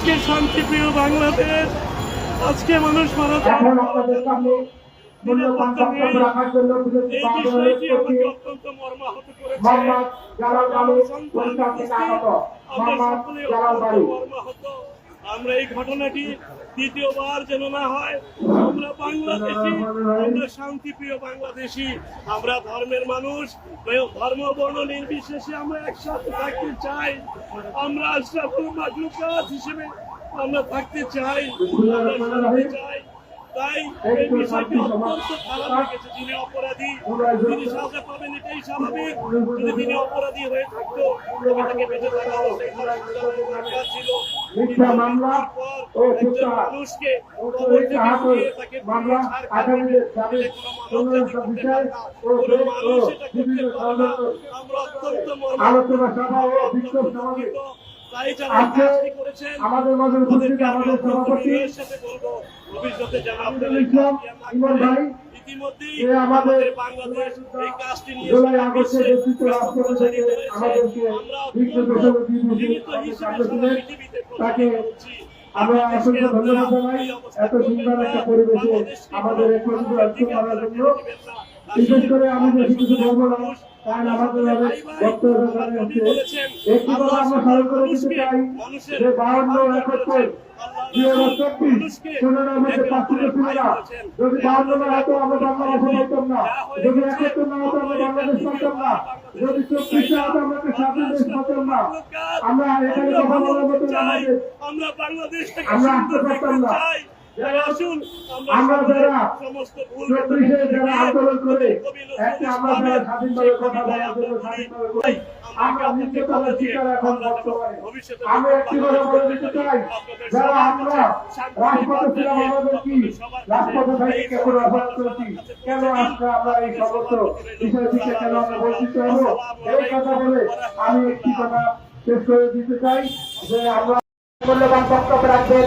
আজকে শান্তিপ্রিয় বাংলাদেশ আজকে মানুষ মারা আমরা সকলে মর্মাহত। আমরা এই ঘটনাটি দ্বিতীয়বার যেন না হয়, আমরা বাংলাদেশি, আমরা শান্তিপ্রিয় বাংলাদেশি, আমরা ধর্মের মানুষ, ধর্ম বর্ণ নির্বিশেষে আমরা একসাথে থাকতে চাই, আমরা আশরাফুল মাকলুকাত হিসেবে আমরা থাকতে চাই, আমরা চাই। তাই এই বিষয়টি অত্যন্ত খারাপ লেগেছে। অপরাধী তিনি সাজা পাবেন এটাই স্বাভাবিক। যদি তিনি অপরাধী হয়ে থাকতো তবে তাকে বেঁচে থাকা ছিল। মানুষকে তাকে মামলা আলোচনা সভা ও বিক্ষোভ সমাবেশ। আজকে আমাদের মাঝে উপস্থিত আমাদের সভাপতি ইসলাম ইমন ভাই, আমাদের জুলাই আগস্টে নেতৃত্ব আমাদেরকে তাকে আমরা অসংখ্য ধন্যবাদ জানাই। এত সুন্দর একটা পরিবেশে আমাদের একত্রিত করার জন্য। বিশেষ করে আমি বেশি কিছু বলব না আমরা আমাদের সকলে অনেক ভাই ভাই, বক্তব্য আমার দরকার নবী আছে বলেছেন, একটি কথা আল্লাহ আমরা স্মরণ করে দিতে মানুষকে, চাই মানুষের যে বাউন্ন আল্লাহ একাত্তর বলেছেন, দুই হাজার আল্লাহ চব্বিশ মানুষকে পনেরোর মধ্যে একে পাঁচটি অপরের ছিল ভাই না বলেছেন। যদি বাউন্ন না হতো আমরা যা বাংলাদেশে বলতাম না। যদি গেছে, একাত্তর না হতো আমরা বাংলাদেশ পারতাম না। যদি চব্বিশ না হতো আমরা একটা স্বাধীন দেশ পারতাম না। আমরা এখানে আমরা কথা বলার মতো চাই, আমাদের আমরা বাংলাদেশ থেকে আমরা আসতে পারতাম না। আমরা যারা চব্বিশে যারা আন্দোলন করে একটা আমরা যারা স্বাধীনভাবে কথা বলার জন্য স্বাধীনভাবে করি আমরা নিশ্চয়তার শিকার এখন বর্তমানে। আমি একটি কথা বলে দিতে চাই যারা আমরা রাজপথে ছিলাম আমাদের কি? রাজপথে থেকে কেন অপরাধ করেছি কেন আজকে আমরা এই সমস্ত বিষয়টিকে কেন আমরা বঞ্চিত হব? এই কথা বলে আমি একটি কথা শেষ করে দিতে চাই যে আমরা মূল্যবান বক্তব্য রাখবেন।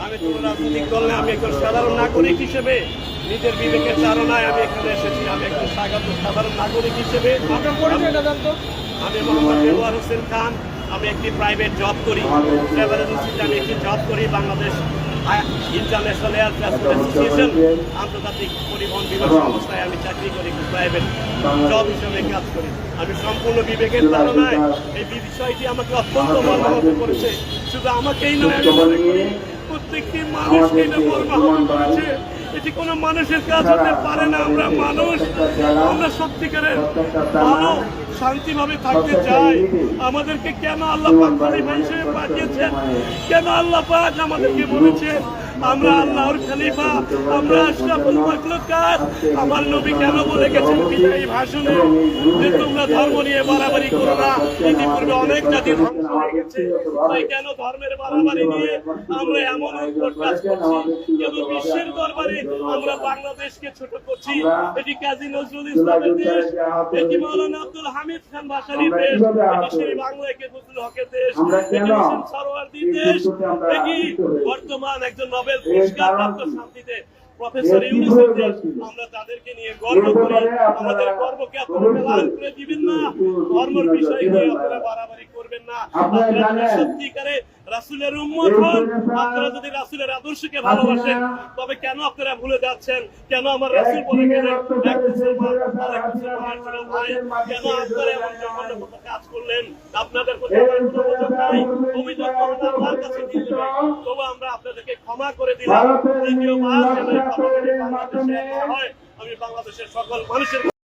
আমি কোনো রাজনৈতিক দল না আমি একজন সাধারণ নাগরিক হিসেবে নিজের বিবেকের চারণায় আমি এখানে এসেছি। আমি একজন স্বাগত সাধারণ নাগরিক হিসেবে আপনার পরিচয়টা জানতো? আমি মোহাম্মদ দেওয়ার হোসেন খান আমি একটি প্রাইভেট জব করি। ট্রাভেল এজেন্সিতে আমি একটি জব করি Bangladesh international air transport association আন্তর্জাতিক পরিবহন বিমান সংস্থায় আমি চাকরি করি প্রাইভেট জব হিসেবে কাজ করি। আমি সম্পূর্ণ বিবেকের ধারণায় এই বিষয়টি আমাকে অত্যন্ত মর্মাহত করেছে। শুধু আমাকেই নয় আমি মনে করি প্রত্যেকটি মানুষকে এটা মর্মাহত করেছে এটি কোনো মানুষের কাজ হতে পারে না, আমরা মানুষ, আমরা সত্যিকারের ভালো, শান্তিভাবে থাকতে চাই। আমাদেরকে কেন আল্লাহ পাঠিয়েছেন? কেন আল্লাহ পাক আমাদেরকে বলেছেন? আমরা আল্লাহর খলিফা আমরা আশরাফুল মাখলুকাত। আমার নবী কেন বলে গেছেন বিদায়ী ভাষণে? যে তোমরা ধর্ম নিয়ে বাড়াবাড়ি করো না ইতিপূর্বে অনেক জাতি ধ্বংস হয়ে গেছে। তাই কেন ধর্মের বাড়াবাড়ি নিয়ে আমরা এমন কাজ করছি? কেন বিশ্বের দরবারে আমরা বাংলাদেশকে ছোট করছি? এটি কাজী নজরুল ইসলামের দেশ এটি মৌলানা আব্দুল হামিদ খান ভাসানির দেশ এটি সেই বাংলা একে ফজলুল হকের দেশ? এটি হোসেন দেশ? এটি বর্তমান একজন নোবেল পুরস্কার প্রাপ্ত শান্তিতে প্রফেসর ইউনুসের আমরা তাদেরকে নিয়ে গর্ব করি। আমাদের গর্বকে আপনারা মেলান করে দিবেন না। ধর্মের বিষয় নিয়ে আপনারা বাড়াবাড়ি করবেন না। আপনারা সত্যিকারে রাসুলের উম্মত হন। আপনারা যদি রাসুলের আদর্শকে ভালোবাসেন তবে কেন আপনারা ভুলে যাচ্ছেন? কেন আমার রাসুল বলে গেলেন এক মুসলমান আরেক মুসলমানের ছোট ভাই কেন আপনারা এমন জঘন্য কাজ করলেন। আপনাদের প্রতি আমার কোনো অভিযোগ নাই। অভিযোগ করুন আল্লাহর কাছে দিয়ে তবু আমরা আপনাদেরকে ক্ষমা করে দিলাম। দ্বিতীয়বার যেন বাংলাদেশে হয় আমি বাংলাদেশের সকল মানুষের